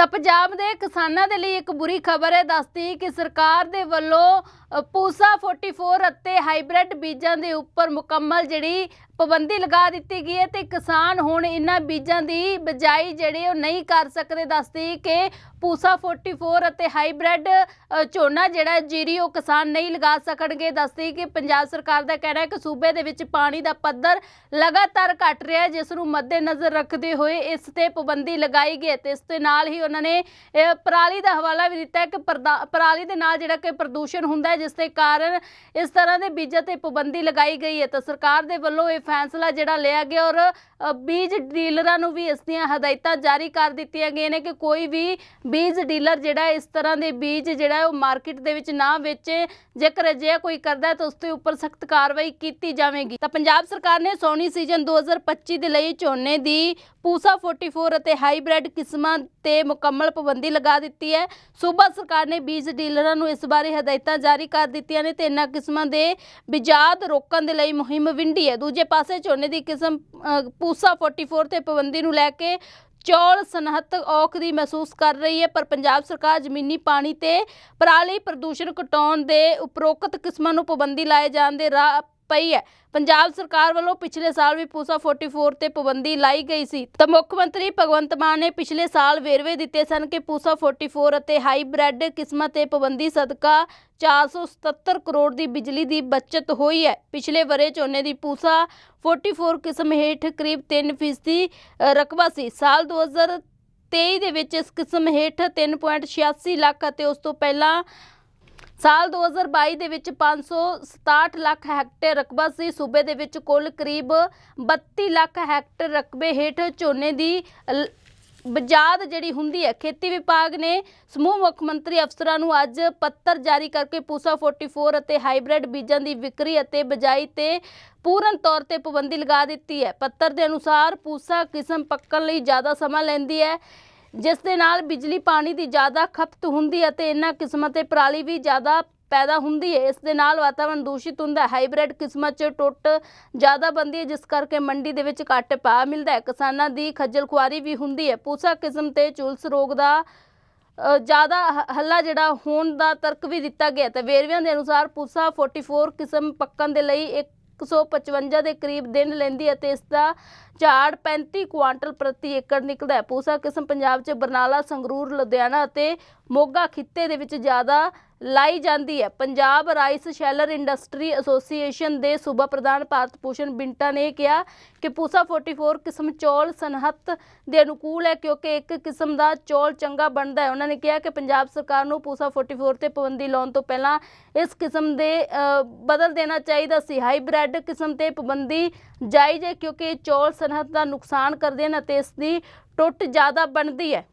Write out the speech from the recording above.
ਤਾਂ ਪੰਜਾਬ ਦੇ ਕਿਸਾਨਾਂ ਦੇ ਲਈ ਇੱਕ ਬੁਰੀ ਖਬਰ ਹੈ। ਦੱਸਦੀ ਕਿ ਸਰਕਾਰ ਦੇ ਵੱਲੋਂ ਅ, ਪੂਸਾ 44 ਅਤੇ ਹਾਈਬ੍ਰਿਡ ਬੀਜਾਂ ਦੇ ਉੱਪਰ ਮੁਕੰਮਲ ਜਿਹੜੀ ਪਾਬੰਦੀ ਲਗਾ ਦਿੱਤੀ ਗਈ ਹੈ ਤੇ ਕਿਸਾਨ ਹੁਣ ਇਹਨਾਂ ਬੀਜਾਂ ਦੀ ਬਜਾਈ ਜਿਹੜੇ ਉਹ ਨਹੀਂ ਕਰ ਸਕਦੇ। ਦੱਸਦੀ ਕਿ ਪੂਸਾ 44 ਅਤੇ ਹਾਈਬ੍ਰਿਡ ਝੋਨਾ ਜਿਹੜਾ ਜੀਰੀ ਉਹ ਕਿਸਾਨ ਨਹੀਂ ਲਗਾ ਸਕਣਗੇ। ਦੱਸਦੀ ਕਿ ਪੰਜਾਬ ਸਰਕਾਰ ਦਾ ਕਹਿਣਾ ਹੈ ਕਿ ਸੂਬੇ ਦੇ ਵਿੱਚ ਪਾਣੀ ਦਾ ਪੱਧਰ ਲਗਾਤਾਰ ਘਟ ਰਿਹਾ ਹੈ ਜਿਸ ਨੂੰ ਮੱਦੇਨਜ਼ਰ ਰੱਖਦੇ ਹੋਏ ਇਸ ਤੇ ਪਾਬੰਦੀ ਲਗਾਈ ਗਈ ਹੈ ਤੇ ਇਸ ਦੇ ਨਾਲ ਹੀ ਉਹਨਾਂ ਨੇ ਪਰਾਲੀ ਦਾ ਹਵਾਲਾ ਵੀ ਦਿੱਤਾ ਕਿ ਪਰਾਲੀ ਦੇ ਨਾਲ ਜਿਹੜਾ ਕਿ ਪ੍ਰਦੂਸ਼ਣ ਹੁੰਦਾ ਜਿਸ ਦੇ ਕਾਰਨ ਇਸ ਤਰ੍ਹਾਂ ਦੇ ਬੀਜਾਂ ਤੇ ਪਾਬੰਦੀ ਲਗਾਈ ਗਈ ਹੈ। ਤਾਂ ਸਰਕਾਰ ਦੇ ਵੱਲੋਂ ਇਹ ਫੈਸਲਾ ਜਿਹੜਾ ਲਿਆ ਗਿਆ ਔਰ ਬੀਜ ਡੀਲਰਾਂ ਨੂੰ ਵੀ ਇਸ ਦੀਆਂ ਹਦਾਇਤਾਂ ਜਾਰੀ ਕਰ ਦਿੱਤੀਆਂ ਗਈਆਂ ਨੇ ਕਿ ਕੋਈ ਵੀ ਬੀਜ ਡੀਲਰ ਜਿਹੜਾ ਇਸ ਤਰ੍ਹਾਂ ਦੇ ਬੀਜ ਜਿਹੜਾ ਉਹ ਮਾਰਕੀਟ ਦੇ ਵਿੱਚ ਨਾ ਵੇਚੇ। ਜੇਕਰ ਅਜਿਹਾ ਕੋਈ ਕਰਦਾ ਹੈ, ਤਾਂ ਉਸ ਦੇ ਉੱਪਰ ਸਖਤ ਕਾਰਵਾਈ ਕੀਤੀ ਜਾਵੇਗੀ। ਤਾਂ ਪੰਜਾਬ ਸਰਕਾਰ ਨੇ ਸੋਨੀ ਸੀਜ਼ਨ 2025 ਦੇ ਲਈ ਝੋਨੇ ਦੀ ਪੂਸਾ 44 ਅਤੇ ਹਾਈਬ੍ਰਿਡ ਕਿਸਮਾਂ ਤੇ ਮੁਕੰਮਲ ਪਾਬੰਦੀ ਲਗਾ ਦਿੱਤੀ ਹੈ। ਸੂਬਾ ਸਰਕਾਰ ਨੇ ਬੀਜ ਡੀਲਰਾਂ ਨੂੰ ਇਸ ਬਾਰੇ ਹਦਾਇਤਾਂ ਜਾਰੀ ਕਰ ਦਿੱਤੀਆਂ ਨੇ ਤੇ ਇਹਨਾਂ ਕਿਸਮਾਂ ਦੇ ਬਿਜਾਦ ਰੋਕਣ ਦੇ ਲਈ ਮੁਹਿੰਮ ਵਿੰਡੀ ਹੈ। ਦੂਜੇ ਪਾਸੇ ਝੋਨੇ ਦੀ ਕਿਸਮ ਅ, ਪੂਸਾ 44 ਤੇ ਪਾਬੰਦੀ ਨੂੰ ਲੈ ਕੇ ਚੌਲ ਸਨਹਤ ਔਖ ਦੀ ਮਹਿਸੂਸ ਕਰ ਰਹੀ ਹੈ ਪਰ ਪੰਜਾਬ ਸਰਕਾਰ ਜ਼ਮੀਨੀ ਪਾਣੀ ਤੇ ਪਰਾਲੀ ਪ੍ਰਦੂਸ਼ਣ ਘਟਾਉਣ ਦੇ ਉਪਰੋਕਤ ਕਿਸਮਾਂ ਨੂੰ ਪਾਬੰਦੀ ਲਾਏ ਜਾਣ ਦੇ ਰਾਹ ਪਈ ਹੈ। ਪੰਜਾਬ ਸਰਕਾਰ ਵੱਲੋਂ ਪਿਛਲੇ ਸਾਲ ਵੀ ਪੂਸਾ 44 ਤੇ ਪਾਬੰਦੀ ਲਾਈ ਗਈ ਸੀ। ਤਾਂ ਮੁੱਖ ਮੰਤਰੀ ਭਗਵੰਤ ਮਾਨ ਨੇ ਪਿਛਲੇ ਸਾਲ ਵੇਰਵੇ ਦਿੱਤੇ ਸਨ ਕਿ ਪੂਸਾ 44 ਅਤੇ ਹਾਈਬ੍ਰਿਡ ਕਿਸਮਾਂ ਤੇ ਪਾਬੰਦੀ ਸਦਕਾ 477 ਕਰੋੜ ਦੀ ਬਿਜਲੀ ਦੀ ਬਚਤ ਹੋਈ ਹੈ। ਪਿਛਲੇ ਵਰੇ ਝੋਨੇ ਦੀ ਪੂਸਾ 44 ਕਿਸਮ ਹੇਠ ਕਰੀਬ 3% ਰਕਬਾ ਸੀ। ਸਾਲ 2023 ਦੇ ਵਿੱਚ ਇਸ ਕਿਸਮ ਹੇਠ 3.86 ਲੱਖ ਅਤੇ ਉਸ ਤੋਂ ਪਹਿਲਾਂ ਸਾਲ 2022 ਦੇ ਵਿੱਚ 567 ਲੱਖ ਹੈਕਟੇਅਰ ਰਕਬਾ ਸੀ। ਸੂਬੇ ਦੇ ਵਿੱਚ ਕੁੱਲ ਕਰੀਬ 32 ਲੱਖ ਹੈਕਟੇਅਰ ਰਕਬੇ ਹੇਠ ਝੋਨੇ ਦੀ ਬਜਾਦ ਜਿਹੜੀ ਹੁੰਦੀ ਹੈ, ਖੇਤੀ ਵਿਭਾਗ ਨੇ ਸਮੂਹ ਮੁੱਖ ਮੰਤਰੀ ਅਫਸਰਾਂ ਨੂੰ ਅੱਜ ਪੱਤਰ ਜਾਰੀ ਕਰਕੇ ਪੂਸਾ 44 ਅਤੇ ਹਾਈਬ੍ਰਿਡ ਬੀਜਾਂ ਦੀ ਵਿਕਰੀ ਅਤੇ ਬਜਾਈ ਤੇ ਪੂਰਨ ਤੌਰ ਤੇ ਪਾਬੰਦੀ ਲਗਾ ਦਿੱਤੀ ਹੈ। ਪੱਤਰ ਦੇ ਅਨੁਸਾਰ ਪੂਸਾ ਕਿਸਮ ਪੱਕਣ ਲਈ ਜ਼ਿਆਦਾ ਸਮਾਂ ਲੈਂਦੀ ਹੈ। ਜਿਸ ਦੇ ਨਾਲ ਬਿਜਲੀ ਪਾਣੀ ਦੀ ਜ਼ਿਆਦਾ ਖਪਤ ਹੁੰਦੀ ਹੈ ਤੇ ਇਹਨਾਂ ਕਿਸਮਾਂ ਤੇ ਪਰਾਲੀ ਵੀ ਜ਼ਿਆਦਾ ਪੈਦਾ ਹੁੰਦੀ ਹੈ। ਇਸ ਦੇ ਨਾਲ ਵਾਤਾਵਰਣ ਦੂਸ਼ਿਤ ਹੁੰਦਾ ਹੈ। ਹਾਈਬ੍ਰਿਡ ਕਿਸਮਾਂ 'ਚ ਟੁੱਟ ਜ਼ਿਆਦਾ ਬੰਦੀ ਹੈ, ਜਿਸ ਕਰਕੇ ਮੰਡੀ ਦੇ ਵਿੱਚ ਘੱਟ ਭਾਅ ਮਿਲਦਾ ਹੈ। ਕਿਸਾਨਾਂ ਦੀ ਖੱਜਲ ਖੁਆਰੀ ਵੀ ਹੁੰਦੀ ਹੈ। ਪੂਸਾ ਕਿਸਮ ਤੇ ਝੁਲਸ ਰੋਗ ਦਾ ਜ਼ਿਆਦਾ ਹ- ਹੱਲਾ ਜਿਹੜਾ ਹੋਣ ਦਾ ਤਰਕ ਵੀ ਦਿੱਤਾ ਗਿਆ ਤੇ ਵੇਰਵਿਆਂ ਦੇ ਅਨੁਸਾਰ ਪੂਸਾ 44 ਕਿਸਮ ਪੱਕਣ ਦੇ ਲਈ ਇੱਕ 155 ਦੇ ਕਰੀਬ ਦਿਨ ਲੈਂਦੀ ਹੈ ਤੇ ਇਸ ਦਾ ਝਾੜ 35 ਕੁਆਂਟਲ ਪ੍ਰਤੀ ਏਕੜ ਨਿਕਲਦਾ ਹੈ। ਪੂਸਾ ਕਿਸਮ ਪੰਜਾਬ 'ਚ ਬਰਨਾਲਾ, ਸੰਗਰੂਰ, ਲੁਧਿਆਣਾ ਅਤੇ ਮੋਗਾ ਖਿੱਤੇ ਦੇ ਵਿੱਚ ਜ਼ਿਆਦਾ ਲਾਈ ਜਾਂਦੀ ਹੈ। Punjab rice sheller industry association ਦੇ ਸੂਬਾ ਪ੍ਰਧਾਨ ਭਾਰਤ ਭੂਸ਼ਣ ਬਿੰਟਾ ਨੇ ਕਿਹਾ ਕਿ ਪੂਸਾ 44 ਕਿਸਮ ਚੌਲ ਸਨਹਤ ਦੇ ਅਨੁਕੂਲ ਹੈ ਕਿਉਂਕਿ ਇੱਕ ਕਿਸਮ ਦਾ ਚੌਲ ਚੰਗਾ ਬਣਦਾ ਹੈ। ਉਹਨਾਂ ਨੇ ਕਿਹਾ ਕਿ ਪੰਜਾਬ ਸਰਕਾਰ ਨੂੰ ਪੂਸਾ 44 ਤੇ ਪਾਬੰਦੀ ਲਾਉਣ ਤੋਂ ਪਹਿਲਾਂ ਇਸ ਕਿਸਮ ਦੇ ਬਦਲ ਦੇਣਾ ਚਾਹੀਦਾ ਸੀ। ਹਾਈਬ੍ਰਿਡ ਕਿਸਮ ਤੇ ਪਾਬੰਦੀ ਜਾਇਜ਼ ਹੈ ਕਿਉਂਕਿ ਇਹ ਚੌਲ ਸਨਹਤ ਦਾ ਨੁਕਸਾਨ ਕਰਦੇ ਹਨ ਅਤੇ ਇਸ ਦੀ ਟੁੱਟ ਜ਼ਿਆਦਾ ਬਣਦੀ ਹੈ।